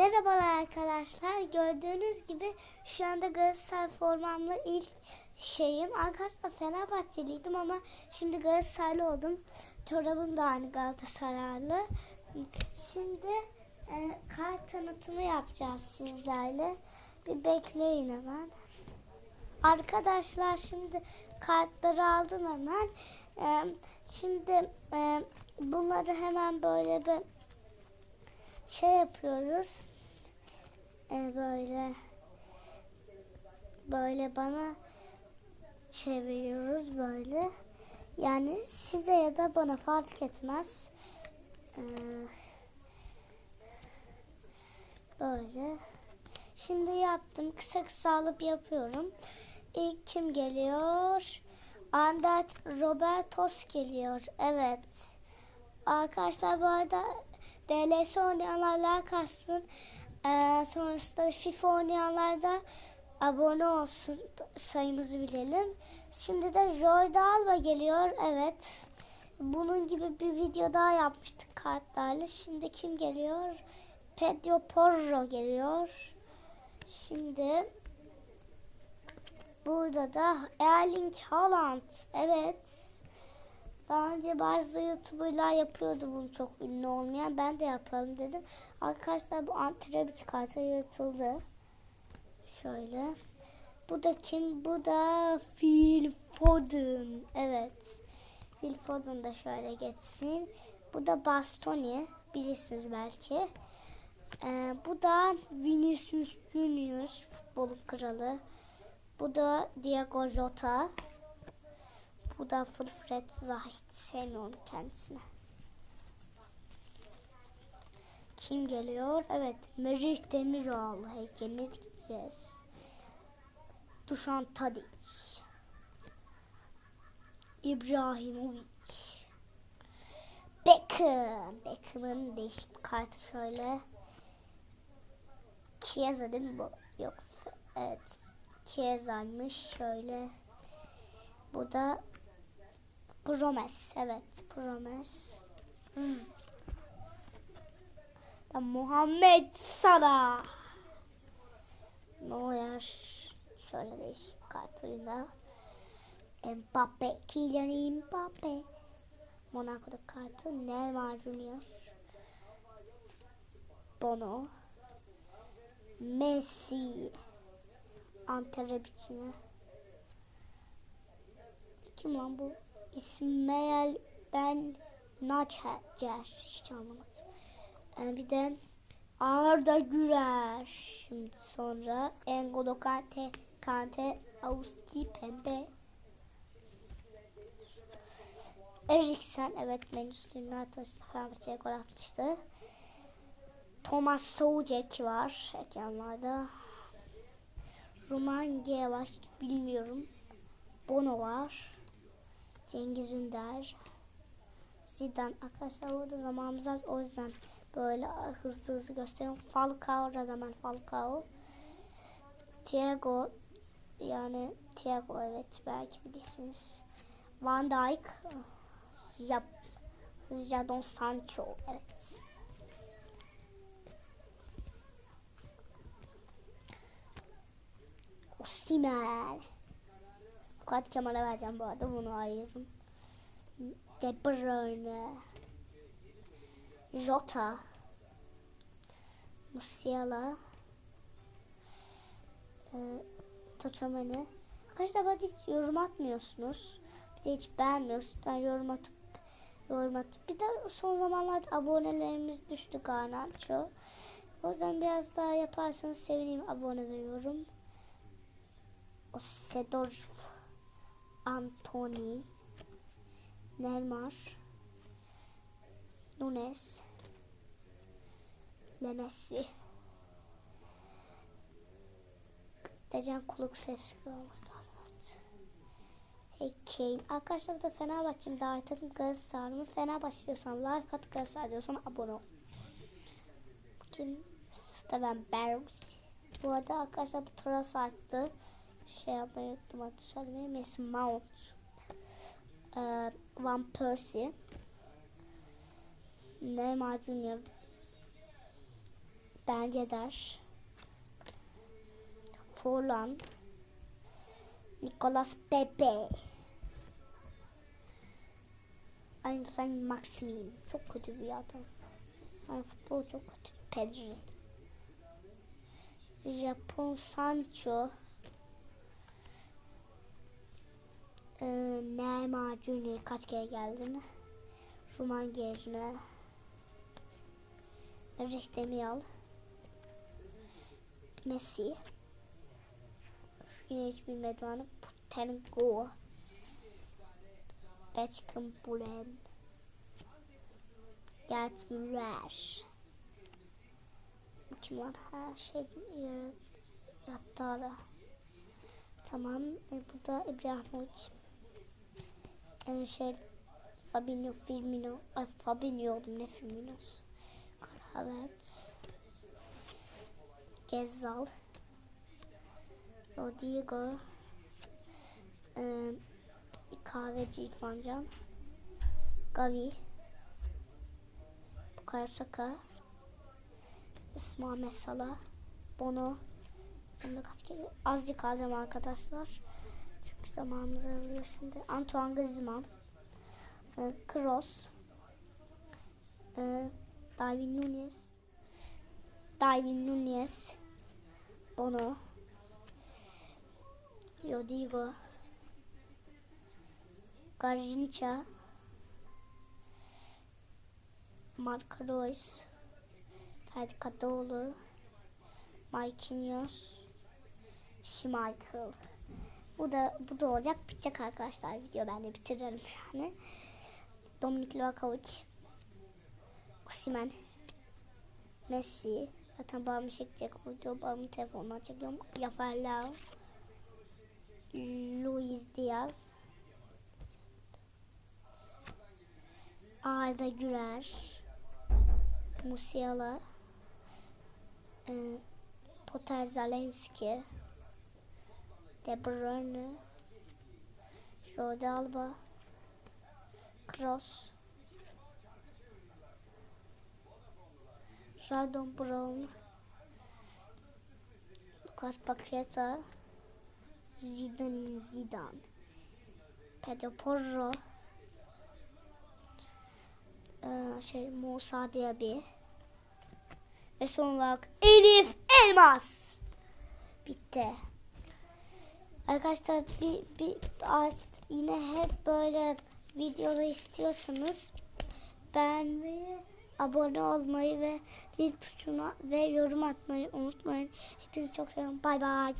Merhabalar arkadaşlar. Gördüğünüz gibi şu anda Galatasaray formamla ilk şeyim. Arkadaşlar Fenerbahçeliydim ama şimdi Galatasaraylı oldum. Çorabım da aynı Galatasaraylı. Şimdi e, kart tanıtımı yapacağız sizlerle. Bir bekleyin hemen. Arkadaşlar şimdi kartları aldım hemen. E, şimdi e, bunları hemen böyle bir şey yapıyoruz. Ee, böyle böyle bana çeviriyoruz böyle. Yani size ya da bana fark etmez. Ee, böyle. Şimdi yaptım. Kısa kısa alıp yapıyorum. İlk kim geliyor? Andert Robertos geliyor. Evet. Arkadaşlar bu arada DLS oynayanlarla kalsın. Ee, sonrasında FIFA oynayanlar da abone olsun sayımızı bilelim. Şimdi de Roy Alba geliyor. Evet. Bunun gibi bir video daha yapmıştık kartlarla. Şimdi kim geliyor? Pedro Porro geliyor. Şimdi burada da Erling Haaland. Evet. Daha önce bazı YouTuber'lar yapıyordu bunu çok ünlü olmayan. Ben de yapalım dedim. Arkadaşlar bu antrebi çıkartı yırtıldı. Şöyle. Bu da kim? Bu da Phil Foden. Evet. Phil Foden da şöyle geçsin. Bu da Bastoni. Bilirsiniz belki. Ee, bu da Vinicius Junior. Futbolun kralı. Bu da Diego Jota. Bu da Fred Zahit. Sevmiyorum kendisini. Kim geliyor? Evet. Merih Demiroğlu heykeline gideceğiz. Dušan Tadic. İbrahimovic. Beckham. Beckham'ın değişik kartı şöyle. Chiesa değil mi bu? Yok. Evet. Chiesa'ymış. Şöyle. Bu da Promes. Evet. Promes. Hmm. Muhammed Salah. Neuer. Şöyle değişik kartıyla. Mbappe. Kylian Mbappe. Monaco'da kartı. Neymar Junior. Bono. Messi. Anterebicine. Kim lan bu? İsmail Ben Naçer. Hiç anlamadım. Yani bir de Arda Güler. Şimdi sonra Engolo Kante, Kante, Auski, Pembe. Eriksen evet Manchester United'da Fenerbahçe'ye gol atmıştı. Thomas Soucek var ekranlarda. Ruman G var bilmiyorum. Bono var. Cengiz Ünder. Zidane. Arkadaşlar burada zamanımız az o yüzden böyle hızlı hızlı gösteriyorum. Falcao, Radamel Falcao. Thiago yani Thiago evet belki bilirsiniz. Van Dijk. Jap Jadon Sancho evet. Osimhen. Kuat Kemal'e vereceğim bu arada bunu ayırdım. De Bruyne. Jota. Musiala. Ee, Toçamene. Arkadaşlar bana hiç yorum atmıyorsunuz. Bir de hiç beğenmiyorsunuz. Yani yorum atıp yorum atıp. Bir de son zamanlarda abonelerimiz düştü Garnacho. O yüzden biraz daha yaparsanız sevinirim. Abone veriyorum. O Sedor Anthony Neymar Nunes Lemesi Dejan Kuluk ses olması lazım. Hey Kane. Arkadaşlar da Fenerbahçe'mi davet edin Galatasaray'ımı Fenerbahçe diyorsan like at Galatasaray diyorsan abone ol. Kim Steven Barrows Bu arada arkadaşlar bu Toros arttı şey yapmayı unuttum söylemeyi. Mason Mount. Ee, Van Persie. Neymar Junior. Ben Yedder. Forlan. Nicolas Pepe. Einstein Maximin. Çok kötü bir adam. Yani futbol çok kötü. Pedri. Japon Sancho. Neymar Junior kaç kere geldin? Roman Gejne. Reştemiyal. Messi. Yine hiç bilmedim onu. Putengo. Beckham Bulen. Gert Müller. Kim var? Ha şey Yattara. Tamam. E, bu da İbrahimovic. E, şey Fabinho Firmino. Ay Fabinho oldum ne Firmino'su. Kravet. Gezal. Rodrigo. E, kahveci İrfan Can. Gavi. Bukayo Saka. İsmail Salah. Bono. Bunda kaç kere? Azıcık alacağım arkadaşlar. Zamanımız alıyor şimdi. Antoine Griezmann. E, Kroos. E, Darwin Nunez. Darwin Nunez. Bono. Rodrigo. Garrincha. Marco Reus. Ferdi. Marquinhos. Schmeichel. Bu da bu da olacak. Bitecek arkadaşlar video. Ben de bitiririm yani. Dominik Livakovic. Osimhen. Messi. Zaten babam çekecek. Video babamın telefonundan çekiyorum. Rafael Leao. Luis Diaz. Arda Güler. Musiala. E, Poter Zalemski. De Bruyne. Jordi Alba. Kroos. Radon Brown. Lucas Paqueta. Zidane Zidane. Pedro Porro. Ee, şey Musa Diaby. Ve son olarak Elif Elmas. Bitti. Arkadaşlar bir, bir art, yine hep böyle videolar istiyorsanız beğenmeyi, abone olmayı ve zil tuşuna ve yorum atmayı unutmayın. Hepinizi çok seviyorum. Bay bay.